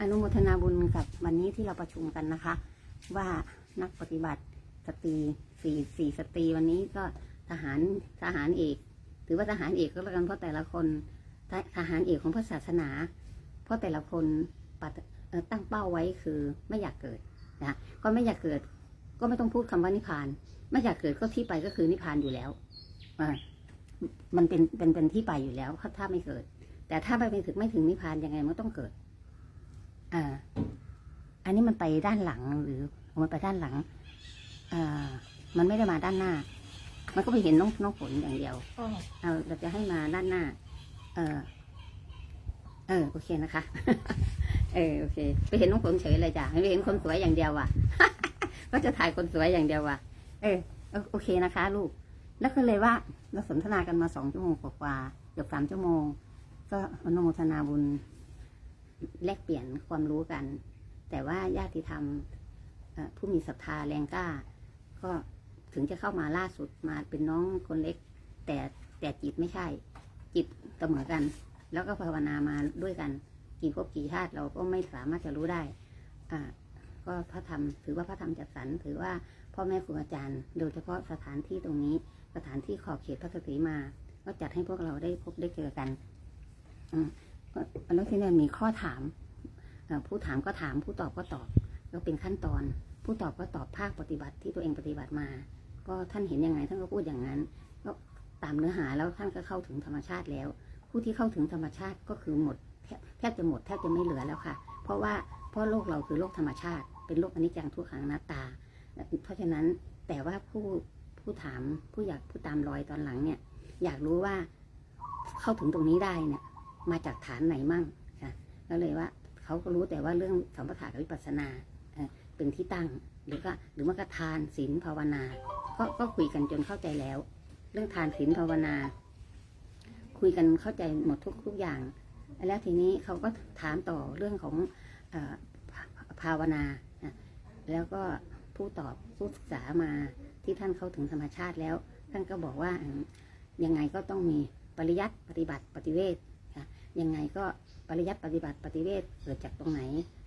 อนุโมทนาบุญกับวันนี้ที่เราประชุมกันนะคะ ว่านักปฏิบัติสตรีสี่สี่สตรีวันนี้ก็ทหารทหารเอกถือว่าทหารเอกก็แล้วกันเพราะแต่ละคนทหารเอกของพระศาสนา เพราะแต่ละคนตั้งเป้าไว้คือไม่อยากเกิดนะก็ไม่อยากเกิด ก็ไม่ต้องพูดคำว่านิพพาน ไม่อยากเกิดก็ที่ไปก็คือนิพพานอยู่แล้วมันเป็นเป็นเป็นที่ไปอยู่แล้วถ้าไม่เกิด แต่ถ้าไปถึงไม่ถึงนิพพานยังไงมันต้องเกิด อ่า อันนี้มันไปด้านหลังหรือมันไปด้านหลังอ่ามันไม่ได้มาด้านหน้า มันก็ไปเห็นน้องน้องฝนอย่างเดียวอ๋อเอาเราจะให้มาด้านหน้า เออ เออ โอเคนะคะ เออ โอเค ไปเห็นน้องฝนเฉยเลยจ้ะไม่เห็นคนสวยอย่างเดียวว่ะ ก็จะถ่ายคนสวยอย่างเดียวว่ะ เออ โอเคนะคะ ลูก แล้วก็เลยว่าเราสนทนากันมาสองชั่วโมงกว่าๆเกือบสามชั่วโมง ก็อนุโมทนาบุญ แลกเปลี่ยนความรู้กัน แต่ว่าญาติธรรมผู้มีศรัทธาแรงกล้า ก็ถึงจะเข้ามาล่าสุดมาเป็นน้องคนเล็ก แต่แต่จิตไม่ใช่ จิตเสมอกัน แล้วก็ภาวนามาด้วยกัน กี่ภพกี่ชาติเราก็ไม่สามารถจะรู้ได้อ่าก็พระธรรมถือว่าพระธรรมจัดสรรถือว่าพ่อแม่ครูอาจารย์ โดยเฉพาะสถานที่ตรงนี้สถานที่ขอบเขตพระสตรีมา ก็จัดให้พวกเราได้พบได้เจอกัน อื มก็แล้วทีนี้มีข้อถาม ผู้ถามก็ถามผู้ตอบก็ตอบแล้วเป็นขั้นตอน ผู้ตอบก็ตอบภาคปฏิบัติที่ตัวเองปฏิบัติมา ก็ท่านเห็นยังไงท่านก็พูดอย่างนั้นก็ตามเนื้อหาแล้วท่านก็เข้าถึงธรรมชาติแล้ว ผู้ที่เข้าถึงธรรมชาติก็คือหมดแทบจะหมดแทบจะไม่เหลือแล้วค่ะ เพราะว่าเพราะโลกเราคือโลกธรรมชาติ เป็นโลกอนิจจังทุกขังนัตตา เพราะฉะนั้นแต่ว่าผู้ผู้ถามผู้อยากผู้ตามรอยตอนหลังเนี่ย อยากรู้ว่าเข้าถึงตรงนี้ได้เนี่ย มาจากฐานไหนมั่งค่ะก็เลยว่าเขาก็รู้แต่ว่าเรื่องสัมปทากับวิปัสสนาเป็นที่ตั้ง หรือก็หรือว่ากทานศีลภาวนา ก็ก็คุยกันจนเข้าใจแล้ว เรื่องทานศีลภาวนา คุยกันเข้าใจหมดทุกทุกอย่าง แล้วทีนี้เขาก็ถามต่อเรื่องของอภาวนา แล้วก็ผู้ตอบผู้ศึกษามาที่ท่านเข้าถึงธรรมชาติแล้ว ท่านก็บอกว่าอืมยังไงก็ต้องมีปริยัติปฏิบัติปฏิเวท ยังไงก็ปริยัติปฏิบัติปฏิเวทเกิดจากตรงไหน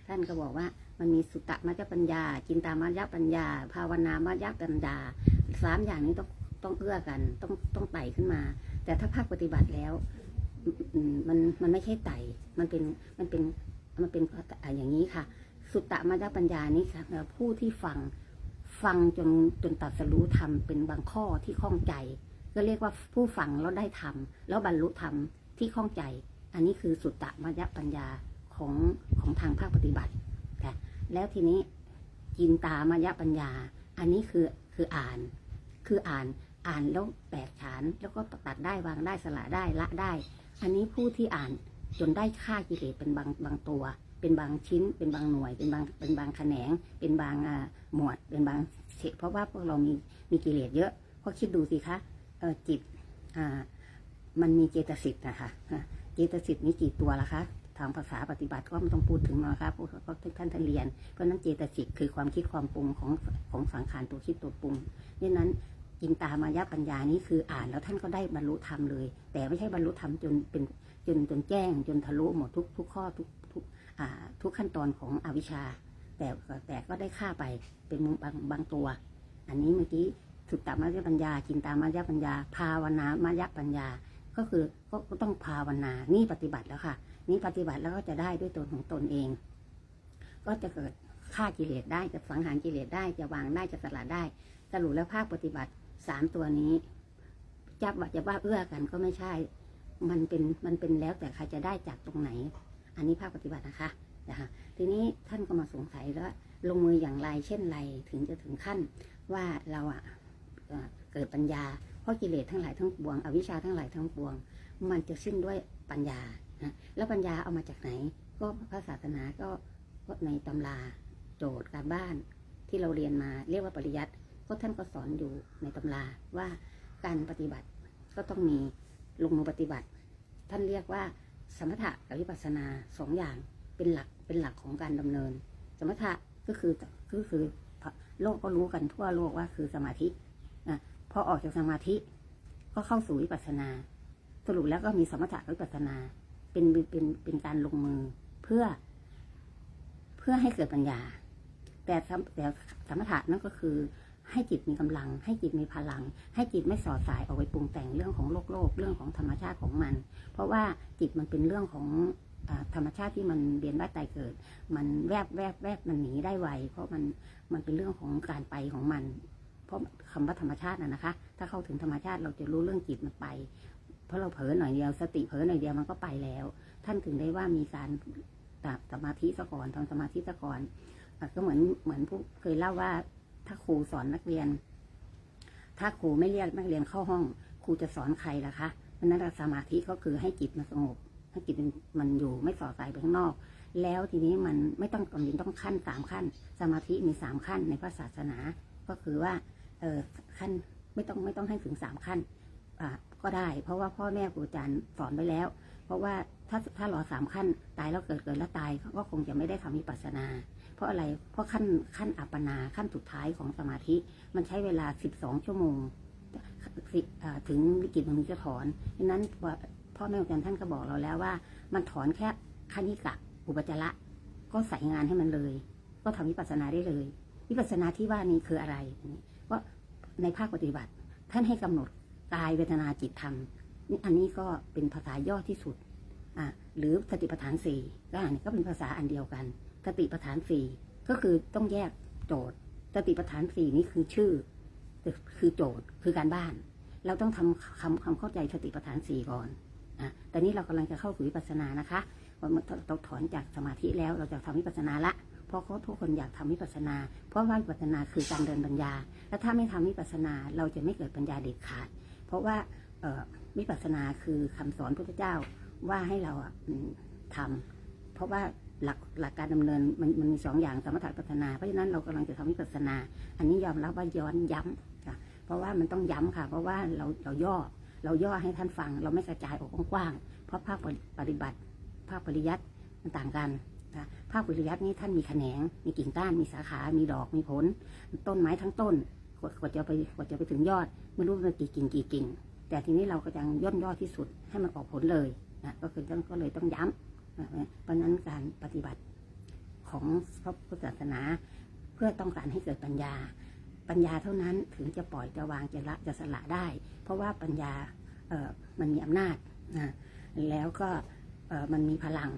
ท่านก็บอกว่ามันมีสุตตมัจจปัญญา จินตามัจจปัญญา ภาวนามัจจปัญญาสามอย่างนี้ต้องต้องเอื้อกันต้องต้องไต่ขึ้นมา แต่ถ้าภาคปฏิบัติแล้วมันมันไม่ใช่ไต่มันเป็นมันเป็นมันเป็นอย่างนี้ค่ะ สุตตมัจจปัญญานี้ค่ะผู้ที่ฟังฟังจนจนตัดสรู้ธรรมเป็นบางข้อที่ข้องใจ ก็เรียกว่าผู้ฟังแล้วได้ธรรมแล้วบรรลุธรรมที่ข้องใจ อันนี้คือสุตตมัจจปัญญาของของทางภาคปฏิบัติค่แล้วทีนี้จินตามยปัญญา อันนี้คือคืออ่าน คืออ่านอ่านแล้วแตกฉานแล้วก็ตัดได้วางได้สละได้ละได้ อันนี้ผู้ที่อ่านจนได้ค่ากิเลสเป็นบางบางตัว เป็นบางชิ้น เป็นบางหน่วย เป็นบางเป็นบางแขนง เป็นบางอ่าหมวด เป็นบางเฉเพราะว่าพวกเรามีมีกิเลสเยอะเพราะคิดดูสิคะจิตอ่ามันมีเจตสิกนะคะ เจตสิกนี้กี่ตัวละคะทางภาษาปฏิบัติก็ไม่ต้องพูดถึงนะคราะเพราะท่านท่านเรียน เพราะนั้นเจตสิกคือความคิดความปรุงของของสังขารตัวคิดตัวปรุงดังนั้นจินตามายปัญญานี้คืออ่านแล้วท่านก็ได้บรรลุธรรมเลย แต่ไม่ใช่บรรลุธรรมจนเป็นจนจนแจ้ง จนทะลุหมดทุกทุกข้อทุกทุกอ่าทุกขั้นตอนของอวิชชา แต่แต่ก็ได้ค่าไปเป็นบางบางตัว อันนี้เมื่อกี้สุตตามายปัญญาจินตามายปัญญา ภาวนามายปัญญา ก็คือก็ต้องภาวนา นี่ปฏิบัติแล้วค่ะ นี่ปฏิบัติแล้วก็จะได้ด้วยตนของตนเอง ก็จะเกิดฆ่ากิเลสได้ จะสังหารกิเลสได้ จะวางได้ จะสละได้ สรุปแล้วภาคปฏิบัติสามตัวนี้จะว่าจะว่าเอื้อกันก็ไม่ใช่ มันเป็น มันเป็นแล้วแต่ใครจะได้จากตรงไหน อันนี้ภาคปฏิบัตินะคะนะคะทีนี้ท่านก็มาสงสัยแล้วว่าลงมืออย่างไร เช่นไร ถึงจะถึงขั้นว่าเราอะเกิดปัญญา เพราะกิเลสทั้งหลายทั้งปวง อวิชชาทั้งหลายทั้งปวง มันจะสิ้นด้วยปัญญานะแล้วปัญญาเอามาจากไหน ก็พระศาสนาก็ในตำราโจทย์การบ้านที่เราเรียนมาเรียกว่าปริยัติก็ท่านก็สอนอยู่ในตำราว่าการปฏิบัติก็ต้องมีลงมือปฏิบัติ ท่านเรียกว่าสมถะกับวิปัสสนาสองอย่างเป็นหลักเป็นหลักของการดำเนิน สมถะก็คือก็คือโลกก็รู้กันทั่วโลกว่าคือสมาธิ พอออกจากสมาธิ ก็เข้าสู่วิปัสสนา สรุปแล้วก็มีสมถะวิปัสสนา เป็นเป็นเป็นการลงมือเพื่อ เพื่อให้เกิดปัญญา แต่แต่สมถะนั่นก็คือให้จิตมีกำลัง ให้จิตมีพลัง ให้จิตไม่สอดสายออกไปปรุงแต่งเรื่องของโลกโลกเรื่องของธรรมชาติของมัน เพราะว่าจิตมันเป็นเรื่องของอธรรมชาติที่มันเรียนว่าตายเกิด มันแวบแวบแวบมันหนีได้ไวเพราะมันมันเป็นเรื่องของการไปของมัน เพราะคำว่าธรรมชาตินะนะคะ ถ้าเข้าถึงธรรมชาติเราจะรู้เรื่องจิตมันไป เพราะเราเผลอหน่อยเดียวสติเผลอหน่อยเดียวมันก็ไปแล้ว ท่านถึงได้ว่ามีการตัดสมาธิซะก่อนทำสมาธิซะก่อนก็เหมือนเหมือนผู้เคยเล่าว่า ถ้าครูสอนนักเรียน ถ้าครูไม่เรียกนักเรียนเข้าห้อง ครูจะสอนใครล่ะคะเพราะนั้นสมาธิก็คือให้จิตมันสงบให้จิตมันมันอยู่ไม่สอดสายไปข้างนอก แล้วทีนี้มันไม่ต้องกำลังต้องขั้นสามขั้น สมาธิมีสามขั้นในพระศาสนา ก็คือว่า ขั้นไม่ต้องไม่ต้องให้ถึงสามขั้นก็ได้ เพราะว่าพ่อแม่ครูอาจารย์สอนไว้แล้ว เพราะว่าถ้าถ้ารอสามขั้น ตายแล้วเกิดเกิดแล้วตายก็คงจะไม่ได้ทำวิปัสสนา เพราะอะไรเพราะขั้นขั้นอัปปนาขั้นสุดท้ายของสมาธิ มันใช้เวลา12ชั่วโมงถึงวิกฤตมันจะถอนดังนั้นพ่อแม่ครูอาจารย์ท่านก็บอกเราแล้วว่า มันถอนแค่คณิกะอุปจาระก็ใส่งานให้มันเลย ก็ทำวิปัสสนาได้เลย วิปัสสนาที่ว่านี้คืออะไร ในภาคปฏิบัติ ท่านให้กำหนดกายเวทนาจิตธรรมนี่อันนี้ก็เป็นภาษาย่อที่สุดอะหรือสติปัฏฐานสี่ก็อันนี้ก็เป็นภาษาอันเดียวกันสติปัฏฐานสี่ก็คือต้องแยกโจทย์สติปัฏฐานสี่นี่คือชื่อ คือโจทย์คือการบ้าน เราต้องทำคำความเข้าใจสติปัฏฐานสี่ก่อนอะแต่นี้เรากำลังจะเข้าสู่วิปัสสนานะคะเราถอนจากสมาธิแล้วเราจะทำวิปัสสนาละ ราะเขาทุกคนอยากทำวิปัสสนา เพราะว่าวิปัสสนาคือการเดินปัญญา แล้วถ้าไม่ทำวิปัสสนาเราจะไม่เกิดปัญญาเด็ดขาด เพราะว่าเออวิปัสสนาคือคำสอนพระเจ้าว่าให้เราอะอืมทำเพราะว่าหลักหลักการดำเนินมันมันมีสองอย่างสมถะวิปัสนา เพราะฉะนั้นเรากำลังจะทำวิปัสนา อันนี้ยอมรับว่าย้อนย้ำค่ะเพราะว่ามันต้องย้ำค่ะ เพราะว่าเราเราย่อเราย่อให้ท่านฟัง เราไม่กระจายออกกว้างๆเพราะภาคปฏิบัติภาคปริยัติมันต่างกัน นะภาคปริยัตินี้ท่านมีแขนง มีกิ่งก้าน มีสาขา มีดอก มีผล ต้นไม้ทั้งต้น กว่าจะไปกว่าจะไปถึงยอด ไม่รู้มันกี่กิ่งกี่กิ่ง แต่ทีนี้เราก็ยังย่นย่อที่สุดให้มันออกผลเลยนะ ก็คือต้องก็เลยต้องย้ำนะเพราะนั้นการปฏิบัติของพระพุทธศาสนา เพื่อต้องการให้เกิดปัญญา ปัญญาเท่านั้นถึงจะปล่อยจะวางจะละจะสละได้ เพราะว่าปัญญาเออมันมีอำนาจนะแล้วก็เออมันมีพลัง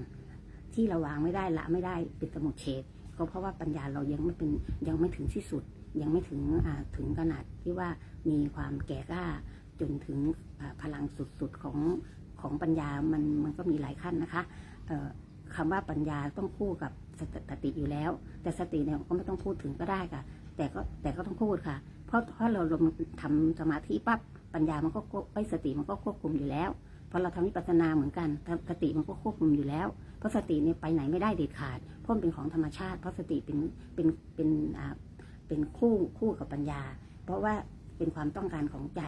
ที่เราวางไม่ได้ละไม่ได้เป็นสมุทเฉดก็เพราะว่าปัญญาเรายังไม่เป็นยังไม่ถึงที่สุด ยังไม่ถึงถึงขนาดที่ว่ามีความแก่กล้าจนถึงพลังสุดๆของของปัญญามันมันก็มีหลายขั้นนะคะเอ่อคำว่าปัญญาต้องคู่กับสติอยู่แล้ว แต่สติเนี่ยก็ไม่ต้องพูดถึงก็ได้ค่ะ แต่ก็แต่ก็ต้องพูดค่ะ เพราะเพราะเราทำสมาธิปั๊บปัญญามันก็ไอ้สติมันก็ควบคุมอยู่แล้ว พอเราทำวิปัสสนาเหมือนกันสติมันก็ควบคุมอยู่แล้ว เพราะสติเนี่ยไปไหนไม่ได้เด็ดขาดเพราะมันเป็นของธรรมชาติ เพราะสติเป็นเป็นเป็นอ่าเป็นคู่คู่กับปัญญา เพราะว่าเป็นความต้องการของใจ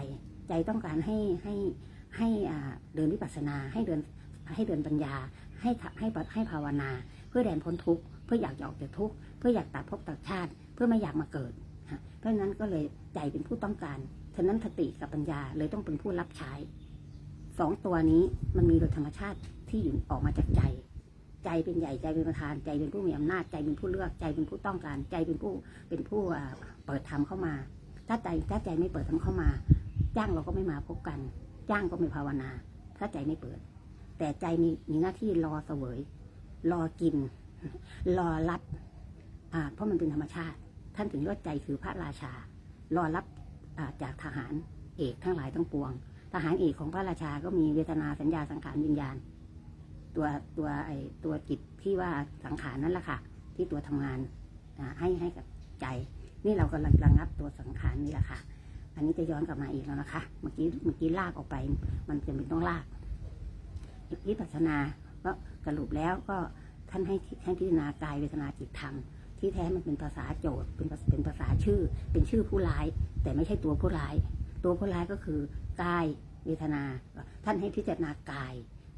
ใจต้องการให้ให้ให้อ่าเดินวิปัสสนาให้เดินให้เดินปัญญา ให้ให้ให้ภาวนา เพื่อแดนพ้นทุกข์เพื่ออยากจะออกจากทุกข์เพื่ออยากตัดภพตัดชาติ เพื่อไม่อยากมาเกิดเพราะฉะนั้นก็เลยใจเป็นผู้ต้องการฉะนั้นสติกับปัญญาเลยต้องเป็นผู้รับใช้ สองตัวนี้มันมีโดยธรรมชาติที่อยู่ออกมาจากใจ ใจเป็นใหญ่ใจเป็นประธานใจเป็นผู้มีอำนาจใจเป็นผู้เลือกใจเป็นผู้ต้องการใจเป็นผู้เป็นผู้เปิดธรรมเข้ามา ถ้าใจถ้าใจไม่เปิดธรรมเข้ามา จ้างเราก็ไม่มาพบกัน จ้างก็ไม่ภาวนา ถ้าใจไม่เปิด แต่ใจมีมีหน้าที่รอเสวย รอกิน รอรับอ่าเพราะมันเป็นธรรมชาติ ท่านถึงเรียกว่าใจคือพระราชารอรับจากทหารเอกทั้งหลายทั้งปวง ทหารเอกของพระราชาก็มีเวทนาสัญญาสังขารวิญญาณ ตัวตัวไอตัวจิตที่ว่าสังขารนั่นแหละค่ะ ที่ตัวทำงานให้ให้กับใจ นี่เรากำลังระงับตัวสังขารนี่แหละค่ะ อันนี้จะย้อนกลับมาอีกแล้วนะคะ เมื่อกี้เมื่อกี้ลากออกไป มันจะเป็นต้องลากวิปัสสนาก็สรุปแล้วก็ท่านให้ให้พิจารณากายเวทนาจิตธรรมที่แท้มันเป็นภาษาโจทย์เป็นเป็นภาษาชื่อ เป็นชื่อผู้ร้าย แต่ไม่ใช่ตัวผู้ร้าย ตัวผู้ร้ายก็คือ กายเวทนา ท่านให้พิจารณากาย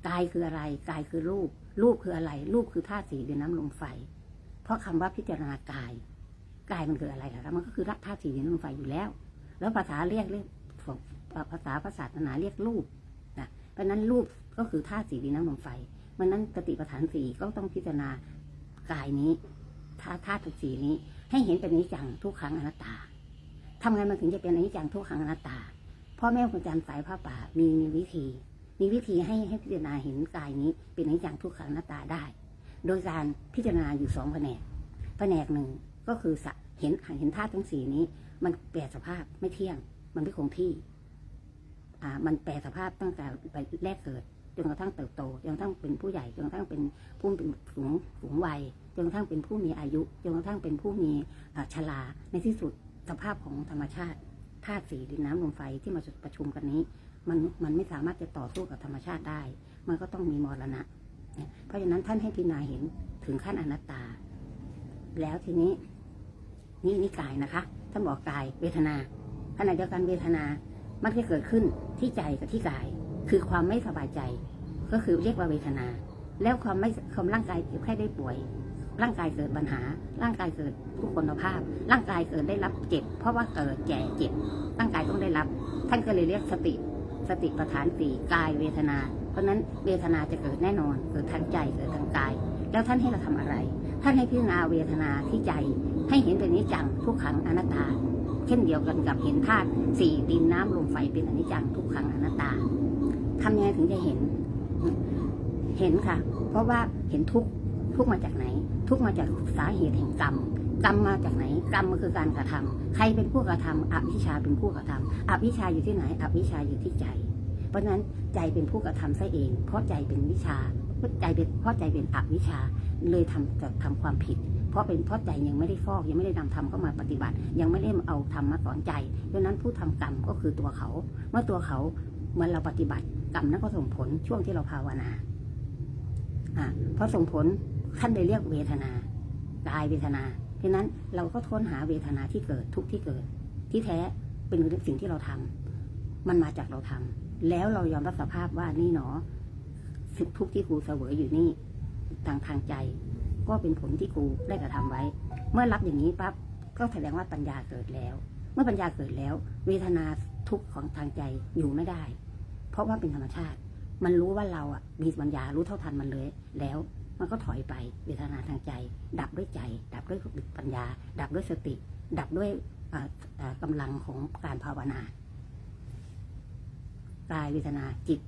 กายคืออะไร กายคือรูป รูปคืออะไร รูปคือธาตุสีดินน้ำลมไฟ เพราะคำว่าพิจารณากาย กายมันคืออะไรคะมันก็คือรักธาตุสีดินน้ำลมไฟอยู่แล้ว แล้วภาษาเรียกเรียกภาษาภาษาศาสนาเรียกรูปนะเพราะนั้นรูปก็คือธาตุสีดินน้ำลมไฟมันนั้นสติปัฏฐานสี่ก็ต้องพิจารณากายนี้ธาตุธาตุสีนี้ให้เห็นเป็นอนิจจังทุกขังอนัตตาทำไงมันถึงจะเป็นอนิจจังทุกขังอนัตตา พ่อแม่ครูอาจารย์สายผ้าป่ามีมีวิธี มีวิธีให้ให้พิจารณาเห็นกายนี้เป็นอนิจจังทุกขังอนัตตาได้ โดยการพิจารณาอยู่สองแผนกแผนกหนึ่งก็คือเห็นเห็นธาตุทั้งสี่นี้ มันแปรสภาพไม่เที่ยง มันไม่คงที่อ่ามันแปรสภาพตั้งแต่ไปแรกเกิดจนกระทั่งเติบโตจนกระทั่งเป็นผู้ใหญ่จนกระทั่งเป็นผู้เป็นสูงสูงวัยจนกระทั่งเป็นผู้มีอายุจนกระทั่งเป็นผู้มีชราในที่สุดสภาพของธรรมชาติ ธาตุสีดินน้ำลมไฟที่มาประชุมกันนี้ มันมันไม่สามารถจะต่อสู้กับธรรมชาติได้ มันก็ต้องมีมรณะ เพราะฉะนั้นท่านให้พิจารณาเห็นถึงขั้นอนัตตา แล้วทีนี้นี่นี่กายนะคะท่านบอกกายเวทนาขณะเดียวกันเวทนา มันจะเกิดขึ้นที่ใจกับที่กาย คือความไม่สบายใจ ก็คือเรียกว่าเวทนา แล้วความไม่ความร่างกายเจ็บไข้ได้ป่วย ร่างกายเกิดปัญหา ร่างกายเกิดทุกคนภาพ ร่างกายเกิดได้รับเจ็บ เพราะว่าเกิดแก่เจ็บ ร่างกายต้องได้รับ ท่านก็เลยเรียกสติ สติปัฏฐานสี่กายเวทนา เพราะนั้นเวทนาจะเกิดแน่นอน เกิดทางใจ เกิดทางกาย แล้วท่านให้เราทำอะไร ท่านให้พิจารณาเวทนาที่ใจ ให้เห็นเป็นนิจจังทุกขังอนัตตา เช่นเดียวกันกับเห็นธาตุสี่ดินน้ำลมไฟเป็นอนิจจังทุกขังอนัตตาทำยังไงถึงจะเห็น เห็นค่ะ เพราะว่าเห็นทุกทุกมาจากไหน ทุกข์มาจากสาเหตุแห่งกรรมกรรมมาจากไหนกรรมมันคือการกระทำใครเป็นผู้กระทำอวิชาเป็นผู้กระทำอวิชาอยู่ที่ไหนอวิชาอยู่ที่ใจ เพราะฉะนั้นใจเป็นผู้กระทำซะเอง เพราะใจเป็นวิชาเพราะใจเป็นเพราะใจเป็นอวิชาเลยทำจะทำความผิด เพราะเป็นเพราะใจยังไม่ได้ฟอกยังไม่ได้นำธรรมเข้ามาปฏิบัติ ยังไม่ได้เอาธรรมมาสอนใจดังนั้นผู้ทำกรรมก็คือตัวเขา เมื่อตัวเขาเมื่อเราปฏิบัติกรรมนั้นก็ส่งผลช่วงที่เราภาวนาอ่าพอส่งผล ท่านได้เรียกเวทนากายเวทนาดังนั้นเราก็ค้นหาเวทนาที่เกิดทุกที่เกิด ที่แท้เป็นสิ่งที่เราทำมันมาจากเราทำแล้วเรายอมรับสภาพว่านี่หนอสิ่งทุกข์ที่กูเสวยอยู่นี่ทางทางใจ ก็เป็นผลที่กูได้กระทำไว้ เมื่อรับอย่างนี้ปั๊บก็แสดงว่าปัญญาเกิดแล้ว เมื่อปัญญาเกิดแล้ว เวทนาทุกข์ของทางใจอยู่ไม่ได้ เพราะว่าเป็นธรรมชาติ มันรู้ว่าเราอะมีปัญญารู้เท่าทันมันเลยแล้ว มันก็ถอยไปเวทนาทางใจ ดับด้วยใจ ดับด้วยปัญญา ดับด้วยสติ ดับด้วยอ่าอ่ากำลังของการภาวนากายเวทนาจิต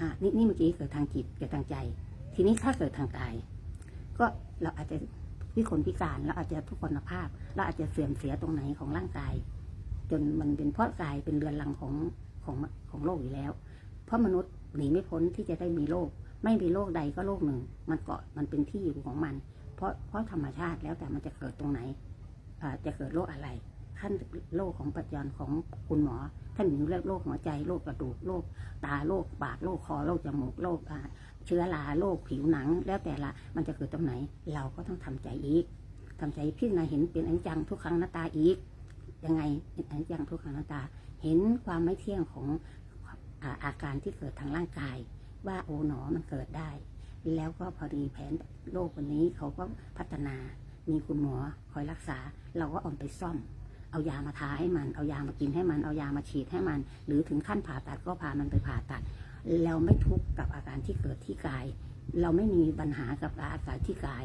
อ่านี่นี่เมื่อกี้เกิดทางจิตเกิดทางใจ ทีนี้ถ้าเกิดทางกาย ก็เราอาจจะวิคนพิการเราอาจจะทุกพลภาพเราอาจจะเสื่อมเสียตรงไหนของร่างกาย จนมันเป็นเพราะกายเป็นเรือนรังของของของโลกอยู่แล้ว เพราะมนุษย์หนีไม่พ้นที่จะได้มีโลก ไม่มีโลกใดก็โลกหนึ่ง มันเกาะมันเป็นที่อยู่ของมัน เพราะเพราะธรรมชาติแล้วแต่มันจะเกิดตรงไหนจะเกิดโรคอะไรท่านโรคของปัจจุบันของคุณหมอท่านถึงเรียกโรคหัวใจโรคกระดูกโรคตาโรคปากโรคคอโรคจมูกโรคเชื้อราโรคผิวหนัง แล้วแต่ละมันจะเกิดตรงไหน เราก็ต้องทำใจอีกทำใจพิจารณาเห็นเป็นอนิจจังทุกครั้งหน้าตาอีกยังไงเป็นอนิจจังทุกครั้งหน้าตา เห็นความไม่เที่ยงของอาการที่เกิดทางร่างกาย ว่าโอ๋หนอมันเกิดได้ แล้วก็พอดีแผนโรควันนี้เขาก็พัฒนา มีคุณหมอคอยรักษา เราก็เอาไปซ่อม เอายามาทาให้มัน เอายามากินให้มัน เอายามาฉีดให้มัน หรือถึงขั้นผ่าตัดก็พามันไปผ่าตัด เราไม่ทุกข์กับอาการที่เกิดที่กาย เราไม่มีปัญหากับอาการที่กาย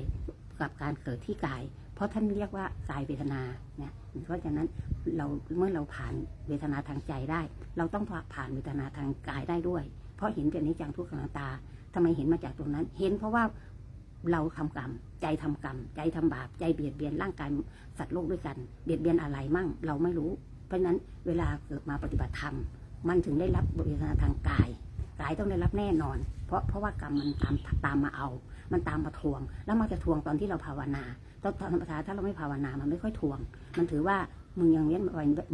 กับการเกิดที่กาย เพราะท่านเรียกว่ากายเวทนาเนี่ย เพราะฉะนั้นเราเมื่อเราผ่านเวทนาทางใจได้ เราต้องผ่านเวทนาทางกายได้ด้วย เพราะเห็นเป็นนิจังทุกขังตาทำไมเห็นมาจากตรงนั้น เห็นเพราะว่าเราทำกรรม ใจทำกรรม ใจทำบาป ใจเบียดเบียนร่างกายสัตว์โลกด้วยกัน เบียดเบียนอะไรมั่ง เราไม่รู้ เพราะฉะนั้นเวลาเกิดมาปฏิบัติธรรม มันถึงได้รับเวทนทางกายกายต้องได้รับแน่นอน เพราะเพราะว่ากรรมมันตามตามมาเอา มันตามมาทวง แล้วมันจะทวงตอนที่เราภาวนาตอนธรรมดาถ้าเราไม่ภาวนา มันไม่ค่อยทวง มันถือว่ามึงยังเวียน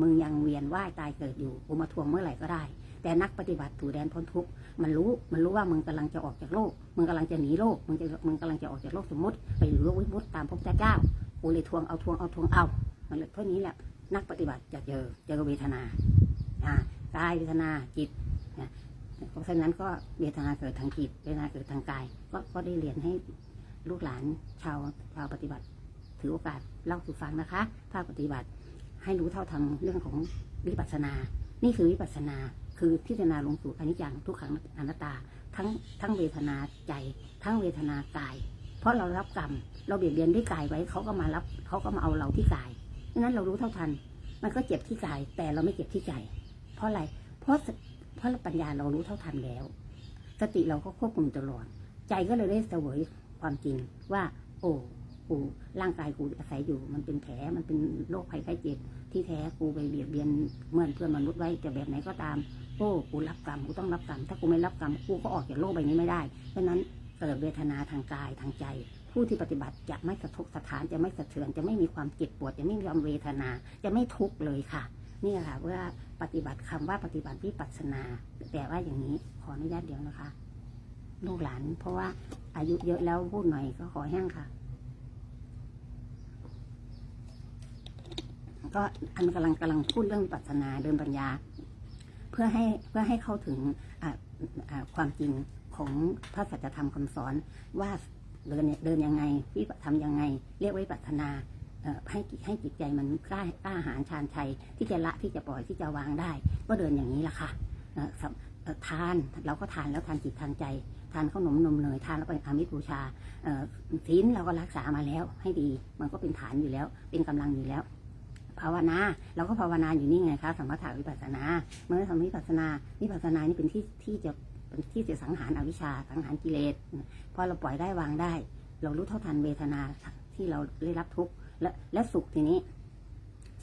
มึงยังเวียนว่ายตายเกิดอยู่กูมาทวงเมื่อไหร่ก็ได้ แต่นักปฏิบัติถูแดนพ้นทุกข์มันรู้มันรู้ว่ามึงกำลังจะออกจากโลกมึงกำลังจะหนีโลกมึงจะมึงกำลังจะออกจากโลกสมมติ ไปอยู่โลกวิมุตตามพระพุทธเจ้ากูเลยทวงเอาทวงเอาทวงเอามันเลยเพราะนี้แหละนักปฏิบัติจะเจอเจอเวทนากายเวทนาจิตเพราะฉะนั้นก็เวทนาเกิดทางจิตเวทนาเกิดทางกาย ก็ก็ได้เรียนให้ลูกหลานชาวชาวปฏิบัติ ถือโอกาสเล่าสู่ฟังนะคะภาคปฏิบัติให้รู้เท่าทันเรื่องของวิปัสสนา นี่คือวิปัสสนา คือพิจารณาลงสู่อนิจจังทุกขังอนัตตา ทั้งทั้งเวทนาใจ ทั้งเวทนากาย เพราะเรารับกรรม เราเบียดเบียนที่กายไว้เขาก็มารับเขาก็มาเอาเราที่กายดังนั้นเรารู้เท่าทัน มันก็เจ็บที่กาย แต่เราไม่เจ็บที่ใจ เพราะอะไร เพราะเพราะปัญญาเรารู้เท่าทันแล้ว สติเราก็ควบคุมตลอด ใจก็เลยได้เสวยความจริงว่า โอ้กูร่างกายกูอาศัยอยู่ มันเป็นแผลมันเป็นโรคภัยไข้เจ็บ ที่แท้กูไปเบียดเบียนเมื่อนเพื่อนมนุษย์ไว้จะแบบไหนก็ตามโอ้กูรับกรรมกูต้องรับกรรมถ้ากูไม่รับกรรมกูก็ออกจากโลกใบนี้ไม่ได้เพราะนั้นเกิดเวทนาทางกายทางใจ ผู้ที่ปฏิบัติจะไม่สะทกสถานจะไม่สะเทือน จะไม่มีความเจ็บปวด จะไม่มีความเวทนาจะไม่ทุกข์เลยค่ะนี่ค่ะว่าปฏิบัติคำว่าปฏิบัติวิปัสสนา แต่ว่าอย่างนี้ขออนุญาตเดียวนะคะ ลูกหลาน เพราะว่าอายุเยอะแล้วพูดหน่อยก็ขอแห้งค่ะ ก็อันกำลังกำลังพูดเรื่องวิปัสสนาเดินปัญญา เพื่อให้เพื่อให้เข้าถึงความจริงของพระสัจธรรมคำสอนว่าเดินเดินยังไงวิปัสทำยังไง เรียกว่าวิปัสสนาให้จิตให้จิตใจมันกล้ากล้าหาญชาญชัยที่จะละที่จะปล่อยที่จะวางได้ ก็เดินอย่างนี้แหละค่ะทานเราก็ทานแล้วทานจิตทานใจ ทานขานมนมเนยทานแล้วเป็นอามิตรบูชาศีลเราก็รักษามาแล้วให้ดี มันก็เป็นฐานอยู่แล้ว เป็นกำลังอยู่แล้ว ภาวนาเราก็ภาวนาอยู่นี่ไงคะสมถะวิปัสสนา เมื่อทำวิปัสสนาวิปัสสนานี่เป็นที่ที่จะเป็นที่จะสังหารอวิชชาสังหารกิเลสพอเราปล่อยได้วางได้ เรารู้เท่าทันเวทนาที่เราได้รับทุกข์และและสุขทีนี้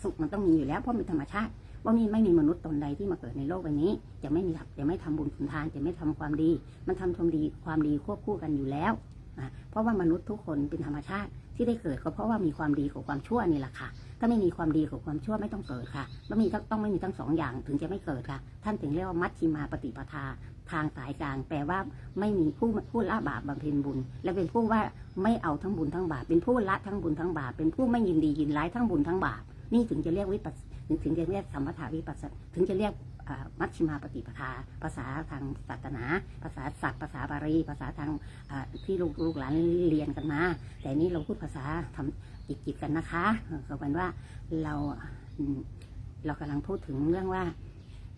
สุขมันต้องมีอยู่แล้วเพราะเป็นธรรมชาติว่ามีไม่มีมนุษย์ตนใดที่มาเกิดในโลกใบนี้ จะไม่มีจะไม่ทำบุญสุนทานจะไม่ทำความดี มันทำความดีความดีควบคู่กันอยู่แล้วเพราะว่ามนุษย์ทุกคนเป็นธรรมชาติ ที่ได้เกิดก็เพราะว่ามีความดีกับความชั่วนี่แหละค่ะ ถ้าไม่มีความดีกับความชั่วไม่ต้องเกิดค่ะต้องมีต้องไม่มีทั้งสองอย่างถึงจะไม่เกิดค่ะ ท่านถึงเรียกว่ามัชชิมาปฏิปทาทางสายกลางแปลว่าไม่มีผู้ผู้ละบาปบำเพ็ญบุญ และเป็นผู้ว่าไม่เอาทั้งบุญทั้งบาป เป็นผู้ละทั้งบุญทั้งบาป เป็นผู้ไม่ยินดียินร้ายทั้งบุญทั้งบาป นี่ถึงจะเรียกวิปัสถึงจะเรียกสัมปทาวิปัสสถึงจะเรียก มัชชิมาปฏิปทา ภาษาทางศาสนา ภาษาศัพท์ภาษาบาลีภาษาทางที่ลูกลูกหลานเรียนกันมา แต่นี่เราพูดภาษาทำจิตจิตกันนะคะเก็เป็นว่าเราเรากำลังพูดถึงเรื่องว่า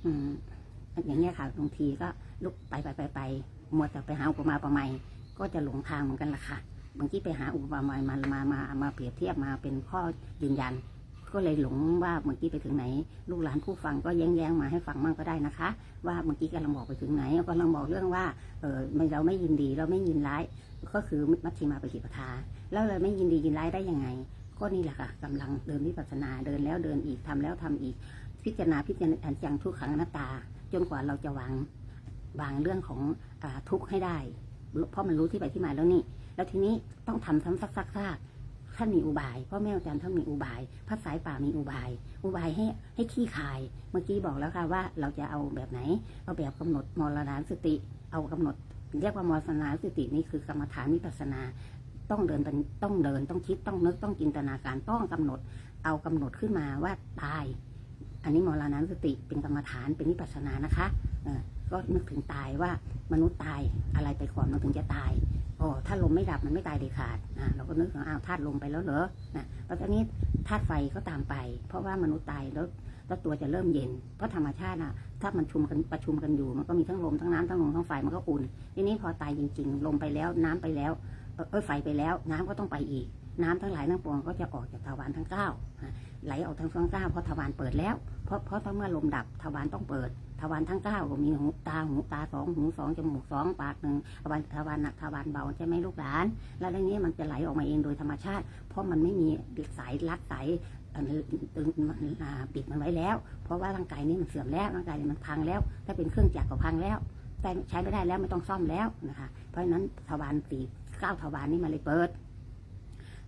อือย่างเนี้ยค่ะบางทีก็ลุกไปไปไปไปหมัวแต่ไปหาอุปมาประไมยก็จะหลงทางเหมือนกันล่ะค่ะบางทีไปหาอุปมาประไมยมามามามาเปรียบเทียบมาเป็นข้อยืนยัน ก็เลยหลงว่าเมื่อกี้ไปถึงไหน ลูกหลานผู้ฟังก็แย้งๆมาให้ฟังมั่งก็ได้นะคะ ว่าเมื่อกี้กำลังบอกไปถึงไหนกำลังบอกเรื่องว่าเออเราไม่ยินดีเราไม่ยินร้าย ก็คือมัชฌิมาปฏิปทา แล้วเราไม่ยินดียินร้ายได้ยังไง ก็นี่แหละค่ะกำลังเดินวิปัสสนาเดินแล้วเดินอีกทำแล้วทำอีก พิจารณาพิจารณาจังทุกขังอนัตตา จนกว่าเราจะวางวางเรื่องของอทุกข์ให้ได้ เพราะมันรู้ที่ไปที่มาแล้วนี่ แล้วทีนี้ต้องทำซ้ำซักซักซัก ท่านมีอุบาย พ่อแม่อาจารย์ท่านมีอุบายพระสายป่ามีอุบาย อุบายให้ให้ขี้คาย เมื่อกี้บอกแล้วค่ะว่าเราจะเอาแบบไหน เอาแบบกำหนดมรณาสติ เอากำหนด เรียกว่ามรณาสตินี่คือกรรมฐานวิปัสนา ต้องเดินต้องเดินต้องคิดต้องนึกต้องจินตนาการต้องกำหนด เอากำหนดขึ้นมาว่าตาย อันนี้มรณาสติเป็นกรรมฐานเป็นวิปัสนานะคะก็นึกถึงตายว่ามนุษย์ตายอะไรไปก่อนมันถึงจะตาย โอ้ถ้าลมไม่ดับมันไม่ตายเด็ดขาดอะเราก็นึกถึงอ้าวธาตุลมไปแล้วเหรอนะแล้วตอนนี้ธาตุไฟก็ตามไป เพราะว่ามนุษย์ตายแล้วแล้วตัวจะเริ่มเย็น เพราะธรรมชาติน่ะถ้ามันชุมกันประชุมกันอยู่ มันก็มีทั้งลมทั้งน้ำทั้งลมทั้งไฟมันก็อุ่น ทีนี้พอตายจริง ๆ ลมไปแล้วน้ำไปแล้วเออไฟไปแล้ว น้ำก็ต้องไปอีก น้ำทั้งหลายทั้งปวงก็จะออกจากทวารทั้งเก้าไหลออกทั้งทั้งเก้าเพราะทวารเปิดแล้ว เพราะเพราะถ้าเมื่อลมดับทวารต้องเปิด ทวารทั้งเก้าก็มีหูตาหูตาสองหูสองจมูกสองปากหนึ่งทวารทวารหนักทวารเบาใช่ไหมลูกหลาน แล้วเรื่องนี้มันจะไหลออกมาเองโดยธรรมชาติ เพราะมันไม่มีสายรัดสายตึงปิดมันไว้แล้ว เพราะว่าร่างกายนี้มันเสื่อมแล้วร่างกายนี้มันพังแล้ว ถ้าเป็นเครื่องจักรก็พังแล้วแต่ใช้ไม่ได้แล้วไม่ต้องซ่อมแล้วนะคะเพราะฉะนั้นทวารสี่เก้าทวารนี้มาเลยเปิด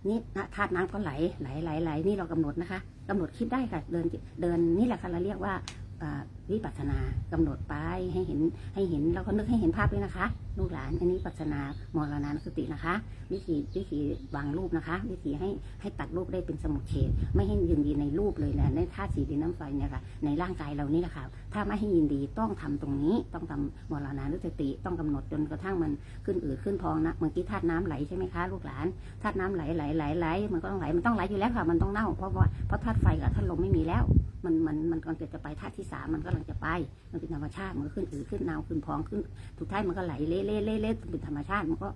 นี่ธาตุน้ำก็ไหลไหลไหลไหลนี่เรากำหนดนะคะกำหนดคิดได้ค่ะเดินเดินนี่แหละค่ะเราเรียกว่าอ่า วิปัสนากำหนดไปให้เห็นให้เห็นเราก็นึกให้เห็นภาพด้วยนะคะลูกหลานอันนี้ปัสนามรณานสตินะคะ วิธีวิธีวางรูปนะคะ วิธีให้ให้ตัดรูปได้เป็นสมุทเฉดไม่ให้ยินดีในรูปเลยนะในธาตุสีดินน้ำไฟเนี่ยค่ะในร่างกายเรานี่แหละค่ะถ้าไม่ให้ยินดีต้องทำตรงนี้ต้องทำมรณานสติต้องกำหนดจนกระทั่งมันขึ้นอืดขึ้นพองนะเมื่อกี้ธาตุน้ำไหลใช่ไหมคะลูกหลานธาตุน้ำไหลไหลไหลไหลมันก็ต้องไหลมันต้องไหลอยู่แล้วค่ะมันต้องเน่าเพราะว่าเพราะธาตุไฟกับธาตุลมไม่มีแล้ว มันมันมันก่อนจะไปธาตุที่สามมันก็ำลังจะไป มันเป็นธรรมชาติ มันก็ขึ้นอืดขึ้นนาวขึ้นพองขึ้นสุดท้ายมันก็ไหลเละเละเละเละเป็นธรรมชาติ มันก็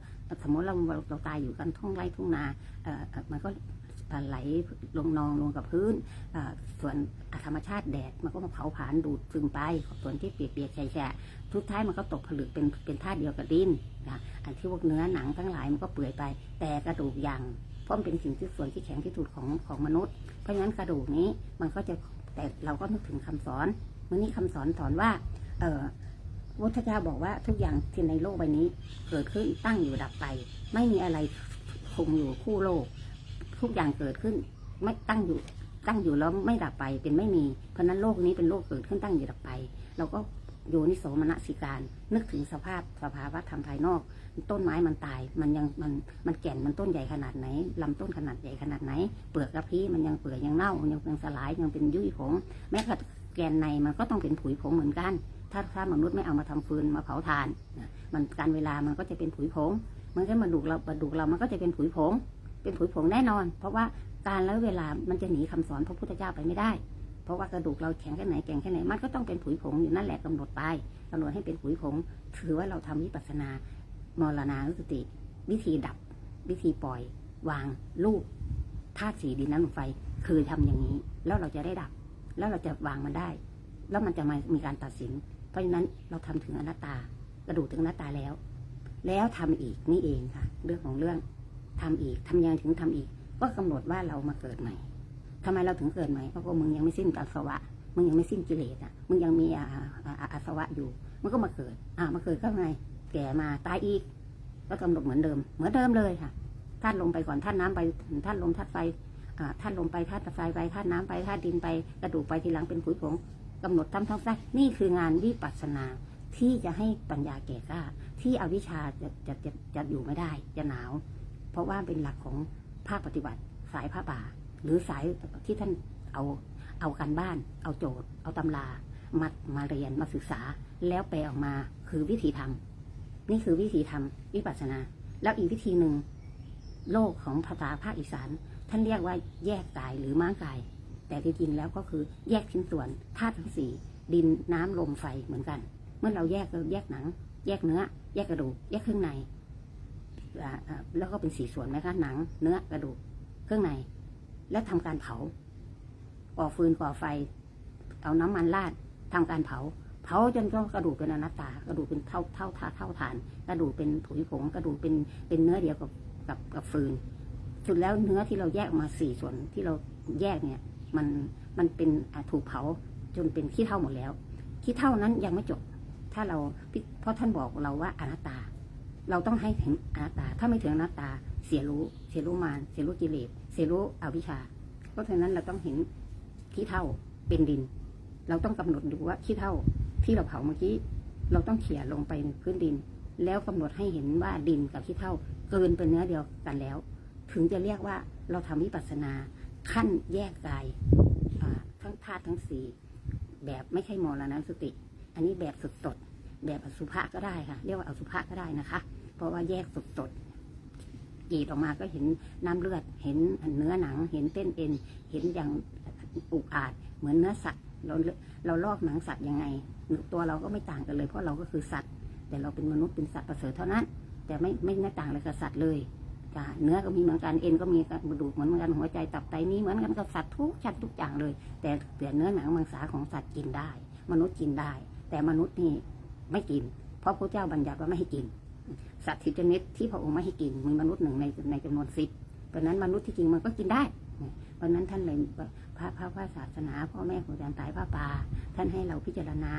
สมมติเราเราตายอยู่กันทุ่งไร่ทุ่งนาเอ่อมันก็ไหลลงนองลงกับพื้นเอ่อส่วนธรรมชาติแดดมันก็มาเผาผลาญดูดซึมไป ส่วนที่เปียกๆแฉะทุกท้ายมันก็ตกผลึกเป็นเป็นธาตุเดียวกับดินนะอันที่พวกเนื้อหนังทั้งหลายมันก็เปื่อยไป แต่กระดูกยังเพราะมันเป็นสิ่งที่ส่วนที่แข็งที่สุดของของมนุษย์ เพราะฉะนั้นกระดูกนี้มันก็จะแต่เราก็นึกถึงคำสอน มื่อนี้คำสอนสอนว่า เออพุทธเจ้าบอกว่าทุกอย่างที่ในโลกใบนี้ เกิดขึ้นตั้งอยู่ดับไป ไม่มีอะไรคงอยู่คู่โลก ทุกอย่างเกิดขึ้น ไม่ตั้งอยู่ตั้งอยู่แล้วไม่ดับไปเป็นไม่มีเพราะนั้นโลกนี้เป็นโลกเกิดขึ้นตั้งอยู่ดับไป เราก็โยนิโสมนสิการ นึกถึงสภาพสภาวะธรรมภายนอก ต้นไม้มันตาย มันยังมันมันแก่นมันต้นใหญ่ขนาดไหนลำต้นขนาดใหญ่ขนาดไหน เปลือกกระพี้มันยังเปลือยยังเน่ามันยังเป็นสลายยังเป็นยุ่ยผงแม้กระทั แกนในมันก็ต้องเป็นผุยผงเหมือนกัน ถ้าถ้ามนุษย์ไม่เอามาทำฟืนมาเผาถ่านมันการเวลามันก็จะเป็นผุยผงเหมันก็มาดูกเรามาดูกเรามันก็จะเป็นผุยผง เป็นผุยผงแน่นอน เพราะว่าการแล้วเวลามันจะหนีคำสอนพระพุทธเจ้าไปไม่ได้ เพราะว่ากระดูกเราแข็งแค่ไหนแข็งแค่ไหนมันก็ต้องเป็นผุยผงอยู่นั่นแหละกำหนดไปกำหนดให้เป็นผุยผง ถือว่าเราทำวิปัสสนามรณานุสติ วิธีดับ วิธีปล่อย วางลูกธาตุสีดินน้ำลมไฟ คือทำอย่างนี้ แล้วเราจะได้ดับ แล้วเราจะวางมันได้ แล้วมันจะมามีการตัดสิน เพราะฉะนั้นเราทำถึงอนัตตากระดูกถึงอนัตตาแล้ว แล้วทำอีกนี่เองค่ะ เรื่องของเรื่องทำอีกทำยังถึงทำอีก ก็กำหนดว่าเรามาเกิดใหม่ทำไมเราถึงเกิดใหม่เพราะว่ามึงยังไม่สิ้นอาสวะ มึงยังไม่สิ้นกิเลสอะ มึงยังมีอาสวะอยู่ มันก็มาเกิด อ่ามาเกิดก็ไง แก่มาตายอีก ก็กำหนดเหมือนเดิม เหมือนเดิมเลยค่ะธาตุลมไปก่อนธาตุน้ำไปธาตุลมธาตุไฟ ธาตุลมไปธาตุไฟไปธาตุน้ำไปธาตุดินไปกระดูกไปทีหลังเป็นผุยผงกำหนดทำทั้งได้นี่คืองานวิปัสสนาที่จะให้ปัญญาแก่กล้า ที่อวิชชาจะจะจะจะอยู่ไม่ได้จะหนาว เพราะว่าเป็นหลักของภาคปฏิบัติสายพระป่า หรือสายที่ท่านเอาเอาการบ้าน เอาโจทย์ เอาตำรามามาเรียนมาศึกษา แล้วแปลออกมาคือวิธีทำนี่คือวิธีทำวิปัสสนา แล้วอีกวิธีหนึ่งโลกของภาษาภาคอีสาน ท่านเรียกว่าแยกกายหรือม้ากาย แต่จริงๆแล้วก็คือแยกชิ้นส่วนธาตุทั้งสี่ดินน้ำลมไฟเหมือนกัน เมื่อเราแยกเราแยกหนัง แยกเนื้อ แยกกระดูก แยกเครื่องในแล้วก็เป็นสี่ส่วนไหมคะหนัง เนื้อกระดูกเครื่องใน และทำการเผาก่อฟืนก่อไฟ เอาน้ำมันราดทำการเผา เผาจนก็กระดูกเป็นอนัตตากระดูกเป็นเท่าเท่าทาเท่าฐาน กระดูกเป็นผุยผงกระดูกเป็นเป็นเนื้อเดียวกับกับกับฟืน สุดแล้วเนื้อที่เราแยกออกมาสี่ส่วนที่เราแยกเนี่ย มันมันเป็นถูกเผาจนเป็นขี้เท่าหมดแล้วขี้เท่านั้นยังไม่จบ ถ้าเราเพราะท่านบอกเราว่าอนัตตา เราต้องให้ถึงอนัตตา ถ้าไม่ถึงอนัตตาเสียรู้ เสียรู้มารเสียรู้กิเลสเสียรู้อวิชชา เพราะฉะนั้นเราต้องเห็นขี้เท่าเป็นดิน เราต้องกำหนดดูว่าขี้เท่าที่เราเผาเมื่อกี้เราต้องเขี่ยลงไปในพื้นดิน แล้วกำหนดให้เห็นว่าดินกับขี้เท่าเกินเป็นเนื้อเดียวกันแล้ว ถึงจะเรียกว่าเราทำวิปัสสนาขั้นแยกกายทั้งธาตุทั้งสีแบบไม่ใช่มรณะสติ อันนี้แบบสดสดแบบอสุภะก็ได้ค่ะ เรียกว่าอสุภะก็ได้นะคะ เพราะว่าแยกสดสดกรีดออกมาก็เห็นน้ำเลือด เห็นเนื้อหนัง เห็นเต้นเอ็น เห็นอย่างอุกอาจ เหมือนเนื้อสัตว์ เราเราลอกหนังสัตว์ยังไง ตัวเราก็ไม่ต่างกันเลย เพราะเราก็คือสัตว์ แต่เราเป็นมนุษย์เป็นสัตว์ประเสริฐเท่านั้น แต่ไม่ไม่ไม่ต่างเลยกับสัตว์เลย จ้ะเนื้อก็มีเหมือนกันเอ็นก็มีกระดูกเหมือนกันหัวใจตับไตมีเหมือนกันกับสัตว์ทุกชั้นทุกอย่างเลย แต่แต่เนื้อหนังมังสาของสัตว์กินได้ มนุษย์กินได้ แต่มนุษย์นี่ไม่กิน เพราะพระเจ้าบัญญัติว่าไม่ให้กิน สัตว์สิบชนิดที่พระองค์ไม่ให้กินมีมนุษย์หนึ่งในในจำนวนสิบเพราะนั้นมนุษย์ที่จริงมันก็กินได้เพราะนั้นท่านเลยพระพระพระศาสนาพ่อแม่ครูอาจารย์ตายพระป่าท่านให้เราพิจารณา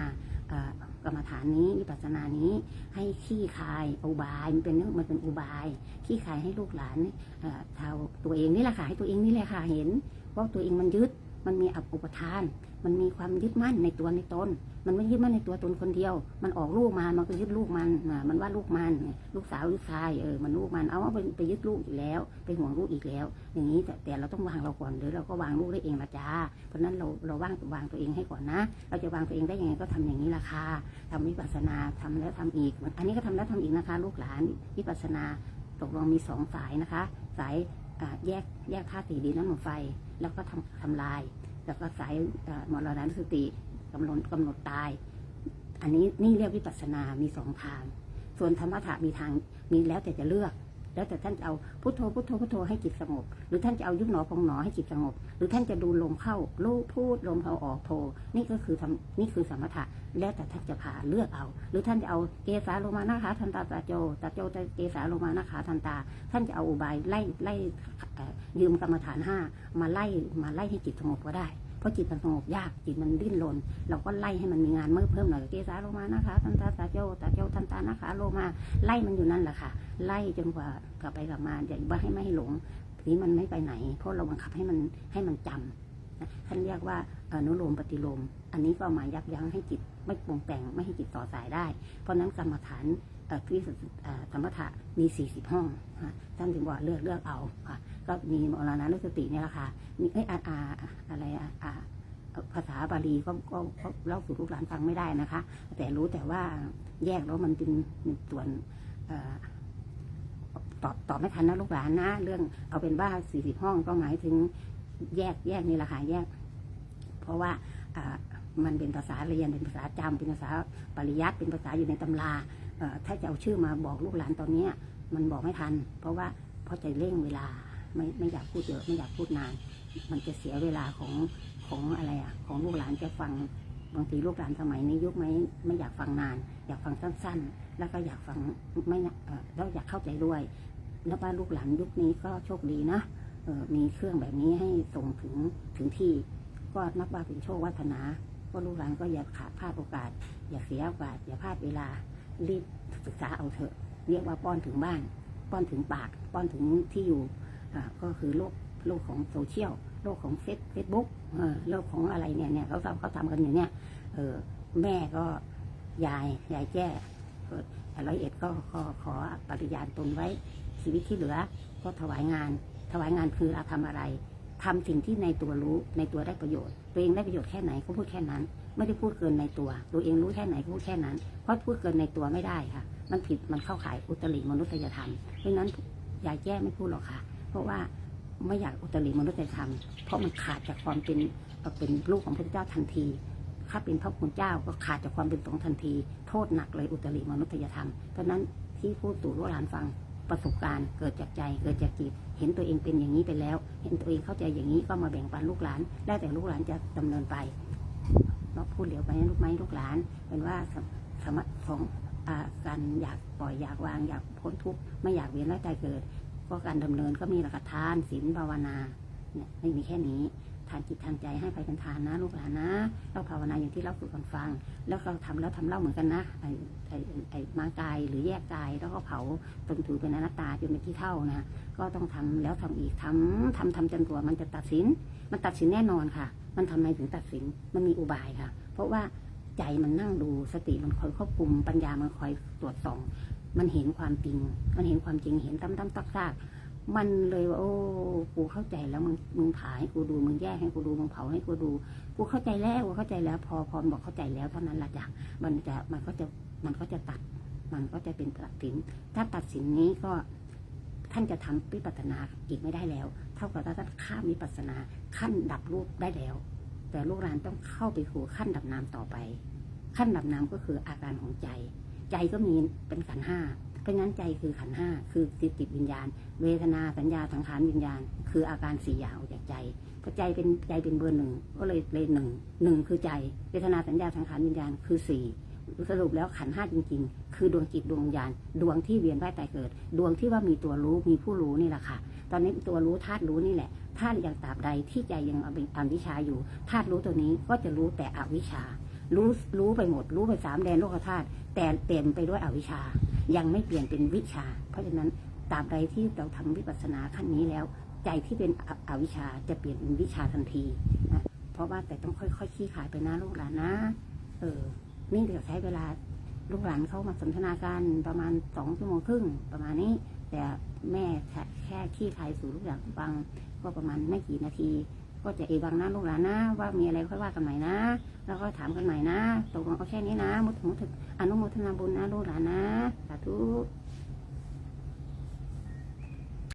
กรรมฐานนี้วิปัสสนานี้ให้ขี้คายอุบายมันเป็นมันเป็นอุบายขี้คายให้ลูกหลานเอ่อชาวตัวเองนี่แหละค่ะให้ตัวเองนี่แหละค่ะเห็นว่าตัวเองมันยึดมันมีอุปทาน มันมีความยึดมั่นในตัวในตน มันไม่ยึดมั่นในตัวตนคนเดียว มันออกลูกมามันก็ยึดลูกมันมันว่าลูกมันลูกสาวลูกชายเออมันลูกมันเอาว่าไปไปยึดลูกอีกแล้ว ไปห่วงลูกอีกแล้ว อย่างนี้แต่แต่เราต้องวางเราก่อนเดี๋ยวเราก็วางลูกได้เองละจ้าเพราะนั้นเราเราวางวางตัวเองให้ก่อนนะ เราจะวางตัวเองได้ยังไงก็ทำอย่างนี้ละค่ะทำวิปัสสนาทำแล้วทำอีก อันนี้ก็ทำแล้วทำอีกนะคะ ลูกหลานวิปัสสนาตกลงมีสองสายนะคะ สายแยกแยกธาตุสีดินน้ำลมไฟ แล้วก็ทำทำลาย แล้วก็สายมรณะสติ กำหนดกำหนดตาย อันนี้นี่เรียกวิปัสสนามีสองทาง ส่วนธรรมะถะมีทางมีแล้วแต่จะเลือก แล้วแต่ท่านจะเอาพุทโธพุทโธพุทโธให้จิตสงบ หรือท่านจะเอายุบหนอพองหนอให้จิตสงบ หรือท่านจะดูลมเข้าลูพูดลมเข้าออกโทนี่ก็คือทำนี่คือสมถะแล้วแต่ท่านจะผ่าเลือกเอา หรือท่านจะเอาเกสาโลมานาคาทันตาตาโจตาโจตาเกสาโลมานาคาทันตา ท่านจะเอาอุบายไล่ไล่เอ่อยืมกรรมฐานห้ามาไล่มาไล่ให้จิตสงบก็ได้ เพราะจิตมันสงบยากจิตมันดิ้นรนเราก็ไล่ให้มันมีงานเมื่อเพิ่มหน่อยเกสาโลมานะคะทันตาตาโจตาโจทันตานะคะโลมาไล่มันอยู่นั่นแหละค่ะ ไล่จนกว่ากลับไปกลับมาอย่าว่าให้ไม่ให้หลงทีนี้มันไม่ไปไหน เพราะเราบังคับให้มันให้มันจำท่านเรียกว่าอนุโลมปฏิโลม อันนี้ก็หมายยับยั้งให้จิตไม่ปรุงแต่งไม่ให้จิตต่อสายได้ เพราะนั้นกรรมฐาน ที่ธรรมถะมี 40 ห้องนะท่านถึงบอกเลือกเลือกเอาค่ะก็มีมรณานุสติเนี่ยแหละค่ะมีเอ้ยอาอาอะไรอ่าภาษาบาลีก็ก็เล่าสู่ลูกหลานฟังไม่ได้นะคะ แต่รู้แต่ว่าแยกแล้วมันเป็นส่วนตอบตอบไม่ทันนะลูกหลานนะ เรื่องเอาเป็นว่า 40 ห้องก็หมายถึงแยกแยกนี่แหละค่ะแยก เพราะว่ามันเป็นภาษาเรียนเป็นภาษาจำเป็นภาษาปริยัติเป็นภาษาอยู่ในตำรา ถ้าจะเอาชื่อมาบอกลูกหลานตอนเนี้ยมันบอกไม่ทัน เพราะว่าเพราะใจเร่งเวลาไม่ไม่อยากพูดเยอะไม่อยากพูดนาน มันจะเสียเวลาของของอะไรอะของลูกหลานจะฟังบางทีลูกหลานสมัยนี้ยุคไม่ไม่อยากฟังนาน อยากฟังสั้น ๆ แล้วก็อยากฟังไม่เอ่อแล้วอยากเข้าใจด้วย แล้วบ้านลูกหลานยุคนี้ก็โชคดีนะเออมีเครื่องแบบนี้ให้ส่งถึงถึงที่ก็นับว่าเป็นโชควาสนา ก็ลูกหลานก็อย่าขาดพลาดโอกาส อย่าเสียโอกาส อย่าพลาดเวลา รีบศึกษาเอาเถอะ เรียกว่าป้อนถึงบ้าน ป้อนถึงปาก ป้อนถึงที่อยู่ก็คือโลกโลกของโซเชียลโลกของเฟซเฟซบุ๊กโลกของอะไรเนี่ยเนี่ยเขาทำเขาทำกันอยู่เนี่ยเออแม่ก็ยายยายแจ้เออร้อยเอ็ดก็ขอขอปฏิญาณตนไว้ ชีวิตที่เหลือ ก็ถวายงาน ถวายงานคือเราทำอะไรทำสิ่งที่ในตัวรู้ในตัวได้ประโยชน์ ตัวเองได้ประโยชน์แค่ไหนก็พูดแค่นั้น ไม่ได้พูดเกินในตัวตัวเองรู้แค่ไหนพูดแค่นั้น เพราะพูดเกินในตัวไม่ได้ค่ะ มันผิดมันเข้าข่ายอุตริมนุษยธรรมเพราะนั้นยายแจ้ไม่พูดหรอกค่ะ เพราะว่าไม่อยากอุตริมนุษยธรรม เพราะมันขาดจากความเป็นเอ่อเป็นลูกของพระเจ้าทันทีถ้าเป็นพระคุณเจ้าก็ขาดจากความเป็นสงฆ์ทันที โทษหนักเลยอุตริมนุษยธรรมเพราะนั้นที่พูดสู่ลูกหลานฟังประสบการณ์เกิดจากใจเกิดจากจิต เห็นตัวเองเป็นอย่างนี้ไปแล้ว เห็นตัวเองเข้าใจอย่างนี้ก็มาแบ่งปันลูกหลาน ได้แต่ลูกหลานจะดำเนินไป พูดเหลียวไปให้ลูกไม้ลูกหลาน เป็นว่าสมสมของอการอยากปล่อยอยากวางอยากพ้นทุกข์ไม่อยากเวียนว่ายตายเกิด ก็การดำเนินก็มีหลักทานศีลภาวนาเนี่ยไม่มีแค่นี้ทานจิตทางใจให้ไปเป็นทานนะ ลูกหลานนะ เราภาวนาอย่างที่เราฝึกกันฟัง แล้วเราทำแล้วทำเล่าเหมือนกันนะไอ้ไอ้ไอ้มากายหรือแยกกายแล้วก็เผาจนถือเป็นอนัตตาจนเป็นที่เท่านะก็ต้องทำแล้วทำอีกทำทำทำจนกว่ามันจะตัดสิน มันตัดสินแน่นอนค่ะ มันทำไมถึงตัดสินมันมีอุบายค่ะ เพราะว่าใจมันนั่งดูสติมันคอยควบคุมปัญญามันคอยตรวจสอง มันเห็นความจริง มันเห็นความจริงเห็นตั้มตั้มตักซากมันเลยว่าโอ้กูเข้าใจแล้วมึงมึงผ่าให้กูดูมึงแยกให้กูดูมึงเผาให้กูดูกูเข้าใจแล้วกูเข้าใจแล้ว พอพอบอกเข้าใจแล้วเท่านั้นละจ้ะมันจะมันก็จะมันก็จะตัด มันก็จะเป็นตัดสิน ถ้าตัดสินนี้ก็ท่านจะทำวิปัสสนาอีกไม่ได้แล้ว เท่ากับว่าท่านข้ามวิปัสสนาขั้นดับรูปได้แล้ว แต่ลูกหลานต้องเข้าไปสู่ขั้นดับนามต่อไป ขั้นดับนามก็คืออาการของใจ ใจก็มีเป็นขันห้าเพราะงั้นใจคือขันห้าคือจิตติวิญญาณ เวทนาสัญญาสังขารวิญญาณ คืออาการสี่อย่างออกจากใจเพราะใจเป็นใจเป็นเบอร์หนึ่งก็เลยเลยหนึ่งหนึ่งคือใจ เวทนาสัญญาสังขารวิญญาณคือสี่ สรุปแล้วขันห้าจริง ๆ คือดวงจิตดวงวิญญาณ ดวงที่เวียนว่ายตายเกิด ดวงที่ว่ามีตัวรู้มีผู้รู้นี่แหละค่ะ ตอนนี้ตัวรู้ธาตุรู้นี่แหละธาตุอย่างตราบใดที่ใจยังเอาเป็นอวิชชาอยู่ธาตุรู้ตัวนี้ก็จะรู้แต่อวิชชา รู้รู้ไปหมด รู้ไปสามแดนโลกธาตุแต่เต็มไปด้วยอวิชชา ยังไม่เปลี่ยนเป็นวิชา เพราะฉะนั้นตราบใดที่เราทำวิปัสสนาขั้นนี้แล้ว ใจที่เป็นออวิชชาจะเปลี่ยนเป็นวิชาทันทีนะเพราะว่าแต่ต้องค่อยๆขี้ขายไปนะลูกหลานนะ เออ นี่เดี๋ยวใช้เวลาลูกหลานเข้ามาสนทนากันประมาณสองชั่วโมงครึ่งประมาณนี้ แต่แม่แค่แคขี้ขายสู่ลูกหลานฟังก็ประมาณไม่กี่นาที ก็จะเอวังนะลูกหลานนะ ว่ามีอะไรค่อยว่ากันใหม่นะ แล้วก็ถามกันใหม่นะตกลงเอาแค่นี้นะ มุดมุทอนุโมทนาบุญนะลูกหลานนะสาธุ